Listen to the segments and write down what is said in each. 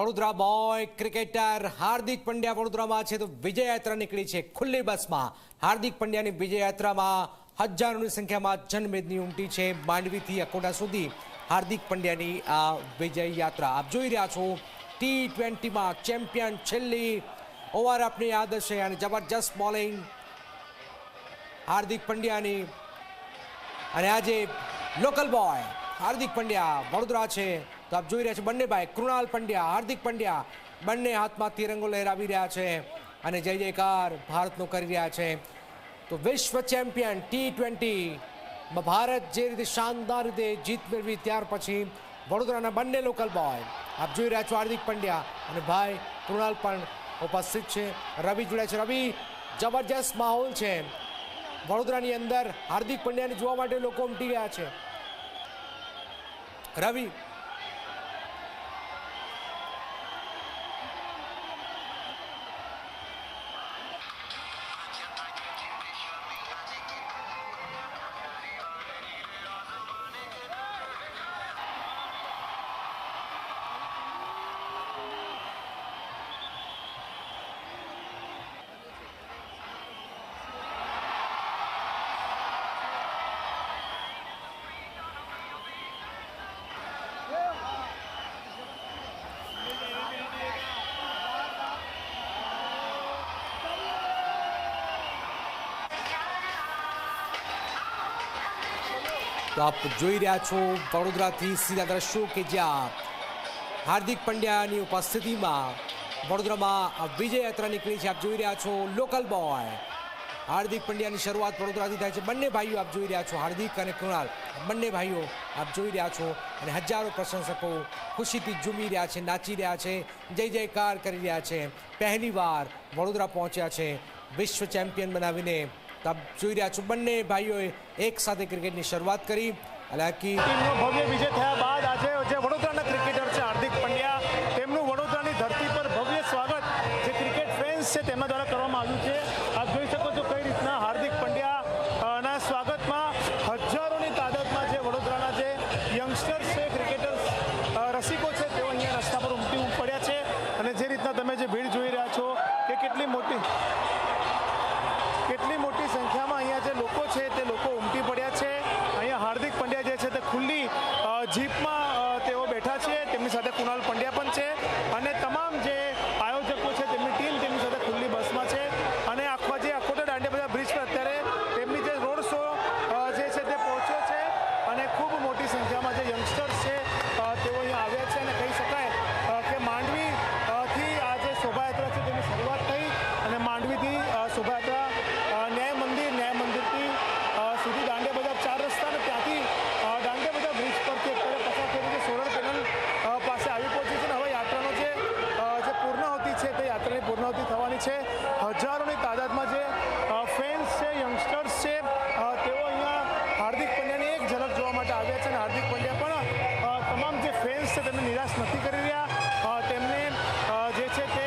Vadodara boy cricketer Hardik Pandya વડોદરામાં છે તો વિજય યાત્રા નીકળી છે ખુલ્લી બસમાં. હાર્દિક પંડ્યાની વિજય યાત્રામાં હજારોની સંખ્યામાં જનમેદની ઉમટી છે માંડવીથી અકોડા સુધી. હાર્દિક પંડ્યાની આ વિજય યાત્રા આપ જોઈ રહ્યા છો ટી ટ્વેન્ટીમાં ચેમ્પિયન છેલ્લી ઓવર આપની યાદ હશે અને જબરજસ્ત બોલિંગ હાર્દિક પંડ્યાની. અને આજે લોકલ બોય હાર્દિક પંડ્યા વડોદરા છે. તો આપ જોઈ રહ્યા છો બંને ભાઈ, કૃણાલ પંડ્યા, હાર્દિક પંડ્યા, બંને હાથમાં તિરંગો લહેરાવી રહ્યા છે અને જય જયકાર ભારતનો કરી રહ્યા છે. તો વિશ્વ ચેમ્પિયન ટી ટ્વેન્ટી ભારત જે રીતે શાનદાર રીતે જીત મેળવી ત્યાર પછી વડોદરાના બંને લોકલ બોય આપ જોઈ રહ્યા છો હાર્દિક પંડ્યા અને ભાઈ કૃણાલ પણ ઉપસ્થિત છે. રવિ જોડ્યા છે. રવિ, જબરજસ્ત માહોલ છે. વડોદરાની અંદર હાર્દિક પંડ્યાને જોવા માટે લોકો ઉમટી ગયા છે. રવિ તો આપ જોઈ રહ્યા છો વડોદરાથી સીધા દ્રશ્યો કે જ્યાં હાર્દિક પંડ્યાની ઉપસ્થિતિમાં વડોદરામાં વિજય યાત્રા નીકળી છે. આપ જોઈ રહ્યા છો લોકલ બોય. હાર્દિક પંડ્યાની શરૂઆત વડોદરાથી થાય છે. બંને ભાઈઓ આપ જોઈ રહ્યા છો, હાર્દિક અને કૃણાલ. બંને ભાઈઓ આપ જોઈ રહ્યા છો અને હજારો પ્રશંસકો ખુશીથી ઝૂમી રહ્યા છે, નાચી રહ્યા છે, જય જયકાર કરી રહ્યા છે. પહેલીવાર વડોદરા પહોંચ્યા છે. વિશ્વ ચેમ્પિયન બનાવીને જોઈ રહ્યા છો બંને ભાઈઓએ એક સાથે ક્રિકેટની શરૂઆત કરી. હાલાકી. ટીમનો ભવ્ય વિજય થયા બાદ આજે જે વડોદરાના ક્રિકેટર છે હાર્દિક પંડ્યા, તેમનું વડોદરાની ધરતી પર ભવ્ય સ્વાગત જે ક્રિકેટ ફેન્સ છે તેમના દ્વારા કરવામાં આવ્યું છે. આપ જોઈ શકો છો કઈ રીતના હાર્દિક પંડ્યા ના સ્વાગતમાં હજારોની તાદાદમાં જે વડોદરાના જે યંગસ્ટર્સ છે ક્રિકેટર્સ રસિકો છે, તેઓ અહીંયા રસ્તા પર ઉમટી પડ્યા છે અને જે રીતના તમે જે ભીડ જોઈ રહ્યા છો કે કેટલી મોટી કેટલી મોટી સંખ્યામાં અહીંયા જે લોકો છે તે લોકો ઉમટી પડ્યા છે. અહીંયા હાર્દિક પંડ્યા જે છે તે ખુલ્લી જીપમાં તેઓ બેઠા છે. તેમની સાથે કુણાલ પંડ્યા પણ છે. અને તમામ જે પૂર્ણાહુતિ છે. હજારોની તાદાદમાં જે ફેન્સ છે યંગસ્ટર્સ છે તેઓ અહીંયા હાર્દિક પંડ્યાની એક ઝલક જોવા માટે આવ્યા છે અને હાર્દિક પંડ્યા પણ તમામ જે ફેન્સ છે તેમને નિરાશ નથી કરી રહ્યા. તેમને જે છે તે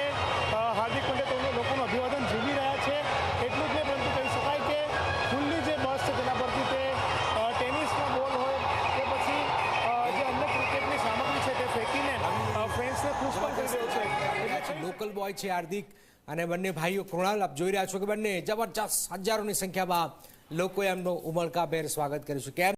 હાર્દિક પંડ્યા તેમને લોકોનું અભિવાદન ઝીલી રહ્યા છે. એટલું જ નહીં, પરંતુ કહી શકાય કે ખુલ્લી જે બસ છે તેના પરથી તે ટેનિસનો બોલ હોય કે પછી જે અન્ય ક્રિકેટની સામગ્રી છે તે ફેંકીને ફેન્સને ખુશ પણ કરી રહ્યો છે. લોકલ બોય છે હાર્દિક. અને બંને ભાઈઓ કૃણાલ, આપ જોઈ રહ્યા છો કે બંને જબરજસ્ત હજારોની સંખ્યામાં લોકોએ એમનું ઉમળકાભેર સ્વાગત કર્યું છે. કેમ?